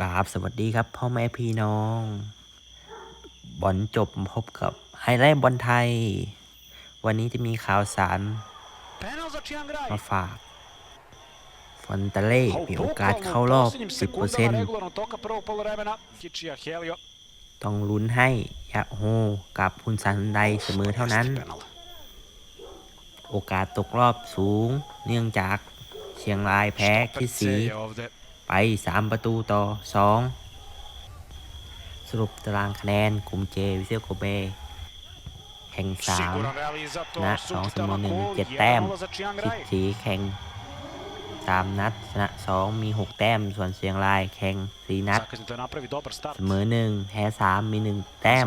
กราบสวัสดีครับ พ่อแม่พี่น้อง บอลจบพบกับไฮไลท์บอลไทย วันนี้จะมีข่าวสาร Penal za Chiangrai. มาฝากฟอนตาเล่มีโอกาสเข้ารอบ posljednjim sekundama 10% regularnog toka prvog poluvremena. Kičija Helio. ต้องลุ้นให้ยะโฮกับพุนซันไดเสมอเท่านั้น Penal. โอกาสตกรอบสูงเนื่องจากเชียงรายแพ้คิดสี Perceja ovde. ไป 3 ประตูต่อ 2 สรุปตารางคะแนนกลุ่มเจวิเซลโกเบแข่งสามนะสองเสมอหนึ่งมีเจ็ดแต้มสิบสีแข่งสามนัดชนะสองมีหกแต้ม ส่วนเชียงรายแข่งสี่นัด เสมอหนึ่งแพ้สามมีหนึ่งแต้ม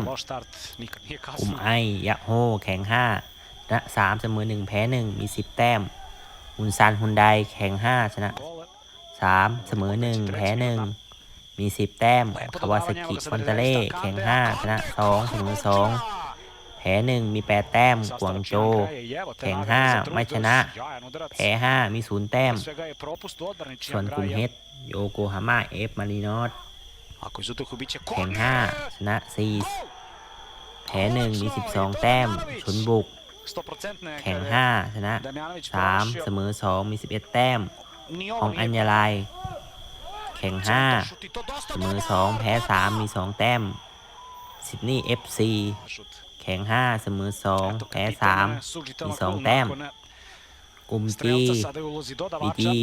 กลุ่มไอยะโฮแข่งห้าชนะสามเสมอหนึ่งแพ้หนึ่งมีสิบแต้มฮุนซานฮุนไดแข่งห้าชนะ 3 เสมอ 1 แพ้ 1 มี 10 แต้ม คาวาซากิฟอนเตเล่แข่ง 5 ชนะ 2 เสมอ 2 แพ้ 1 มี 8 แต้ม กวางโจ แข่ง 5 ไม่ชนะ แพ้ 5 มี 0 แต้ม ส่วนกลุ่มเฮดโยโกฮาม่าเอฟมารีนอสแข่ง 5 ชนะ 4 แพ้ 1 มี 12 แต้มชนบุก แข่ง 5 ชนะ 3 เสมอ 2 มี 11 แต้ม ขอ ovo งอัญ nije ญาลายแข่ง5 šut i to dosta เสมอ dobar. 2แพ้3มี2แต้มซิดนีย์เอฟซี Šut. แข่ง5เสมอ2 Eto, แพ้ kapitan 3 Suđi i Tamakul song tem. nakon กลุ่มจี strelca sada je u ulozi บี dodavača. จี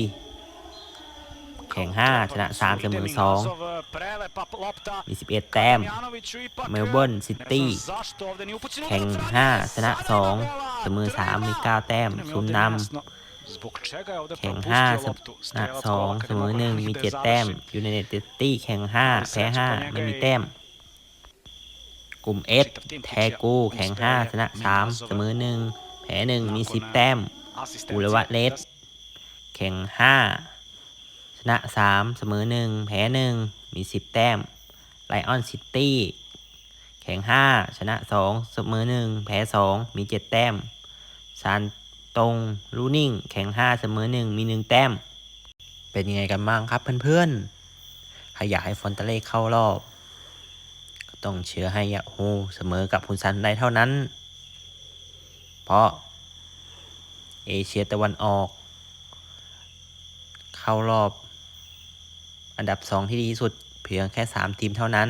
แข่ง5ชนะ3เสมอ Idejni nazov, prelepa lopta. 2มี11แต้ม Damjanoviću ipak, เมลเบิร์นซิตี้ ne znam zašto ovde nije upućen แข่ง udarac. 5ชนะ2เสมอ3มี9แต้ม Nije mi ศูน ovde ย์น nejasno Zbog čega je ovde ำ แข่ง propustio 5 loptu? ชนะ Strelac gola 2 kad เส je มอ mogao 1มี da 7แต้ม završi. ยูไนเต็ดตี้แข่ง5แพ้5ไม่มีแต้ม กลุ่ม S แทโก้แข่ง5ชนะ3เสมอ1แพ้1มี10แต้ม Asistencija. อุรวัตเลสแข่ง5ชนะ3เสมอ1แพ้1มี10แต้มไลออนซิตี้แข่ง5ชนะ2เสมอ1แพ้2มี7แต้มซาน ตรงลูนิ่ง แข่ง5เสมอ1มี1แต้ม เป็นยังไงกันบ้างครับเพื่อนๆใครอยากให้ฟอนตาเล่เข้ารอบ ก็ต้องเชื่อให้ยาโฮเสมอกับพุนซันได้เท่านั้น เพราะ เอเชียตะวันออก เข้ารอบ อันดับสองที่ดีที่สุดเพียงแค่3ทีมเท่านั้น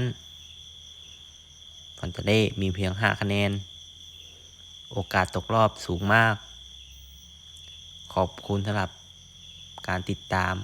ฟอนเตเล่มีเพียง5คะแนน โอกาสตกรอบสูงมาก ขอบคุณสำหรับการติดตาม